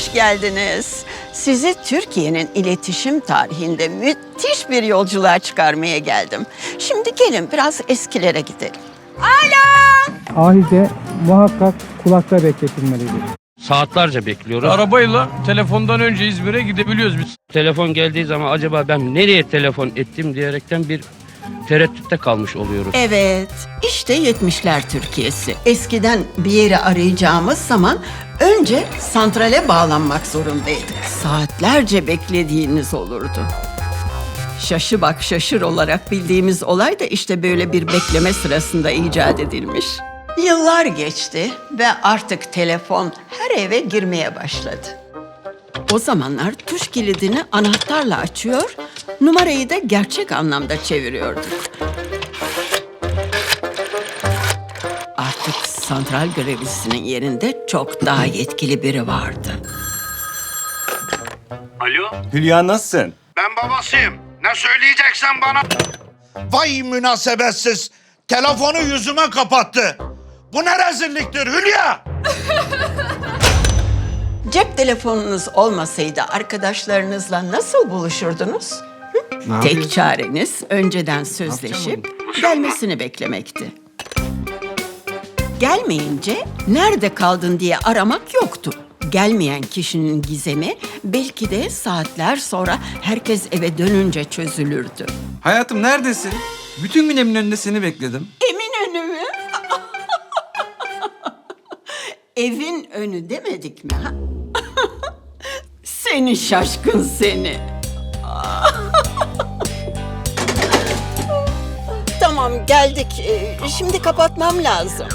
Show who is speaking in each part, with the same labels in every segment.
Speaker 1: hoş geldiniz. Sizi Türkiye'nin iletişim tarihinde müthiş bir yolculuğa çıkarmaya geldim. Şimdi gelin biraz eskilere gidelim.
Speaker 2: Ahide muhakkak kulakta bekletilmelidir.
Speaker 3: Saatlerce bekliyoruz.
Speaker 4: Arabayla telefondan önce İzmir'e gidebiliyoruz biz.
Speaker 3: Telefon geldiği zaman acaba ben nereye telefon ettim diyerekten bir tereddütte kalmış oluyoruz.
Speaker 1: Evet, işte 70'ler Türkiye'si. Eskiden bir yeri arayacağımız zaman önce santrale bağlanmak zorundaydık. Saatlerce beklediğiniz olurdu. Şaşı bak şaşır olarak bildiğimiz olay da işte böyle bir bekleme sırasında icat edilmiş. Yıllar geçti ve artık telefon her eve girmeye başladı. O zamanlar tuş kilidini anahtarla açıyor, numarayı da gerçek anlamda çeviriyorduk. Artık santral görevlisinin yerinde çok daha yetkili biri vardı.
Speaker 5: Hülya nasılsın?
Speaker 6: Ben babasıyım. Ne söyleyeceksen bana... Vay münasebetsiz. Telefonu yüzüme kapattı. Bu ne rezilliktir Hülya?
Speaker 1: Cep telefonunuz olmasaydı arkadaşlarınızla nasıl buluşurdunuz? Tek çareniz önceden sözleşip gelmesini beklemekti. Gelmeyince nerede kaldın diye aramak yoktu. Gelmeyen kişinin gizemi belki de saatler sonra herkes eve dönünce çözülürdü.
Speaker 7: Hayatım neredesin? Bütün gün emin önünde seni bekledim.
Speaker 1: Evin önü demedik mi? Ha? seni şaşkın seni. tamam geldik. Ee, Şimdi kapatmam lazım.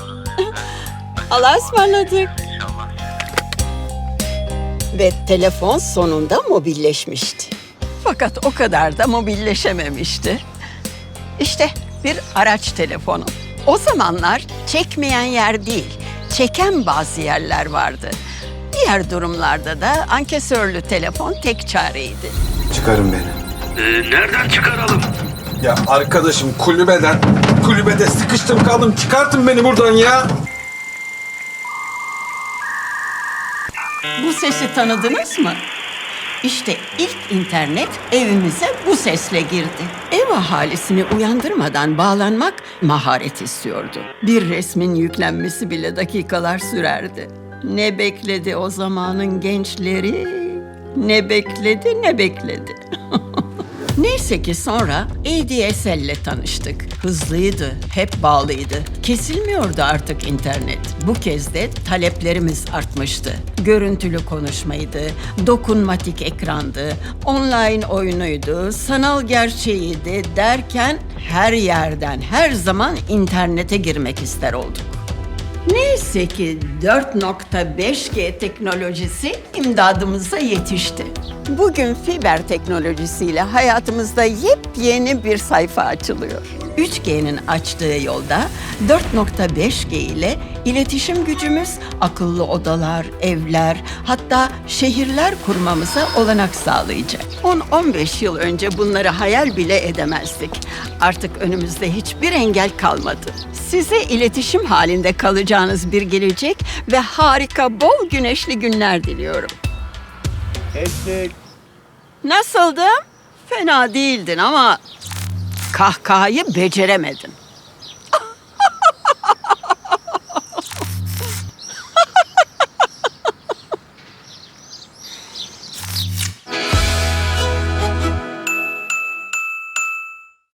Speaker 1: Allah'a ısmarladık. Ve telefon sonunda mobilleşmişti. Fakat o kadar da mobilleşememişti. İşte bir araç telefonu. O zamanlar çekmeyen yer değil, çeken bazı yerler vardı. Diğer durumlarda da ankesörlü telefon tek çareydi.
Speaker 5: Çıkarın beni.
Speaker 6: nereden çıkaralım?
Speaker 7: Ya arkadaşım kulübeden, kulübede sıkıştım kaldım. Çıkartın beni buradan ya.
Speaker 1: Bu sesi tanıdınız mı? İşte ilk internet evimize bu sesle girdi. Ev ahalisini uyandırmadan bağlanmak maharet istiyordu. Bir resmin yüklenmesi bile dakikalar sürerdi. Ne bekledi o zamanın gençleri? Ne bekledi ne bekledi. Neyse ki sonra ADSL ile tanıştık. Hızlıydı, hep bağlıydı. Kesilmiyordu artık internet. Bu kez de taleplerimiz artmıştı. Görüntülü konuşmaydı, dokunmatik ekrandı, online oyunuydu, sanal gerçeğiydi derken her yerden her zaman internete girmek ister olduk. Neyse ki 4.5G teknolojisi imdadımıza yetişti. Bugün fiber teknolojisiyle hayatımızda yepyeni bir sayfa açılıyor. 3G'nin açtığı yolda 4.5G ile iletişim gücümüz akıllı odalar, evler, hatta şehirler kurmamıza olanak sağlayacak. 10-15 yıl önce bunları hayal bile edemezdik. Artık önümüzde hiçbir engel kalmadı. Size iletişim halinde kalacağınız bir gelecek ve harika bol güneşli günler diliyorum. Nasıldım? Fena değildin ama kahkahayı beceremedin.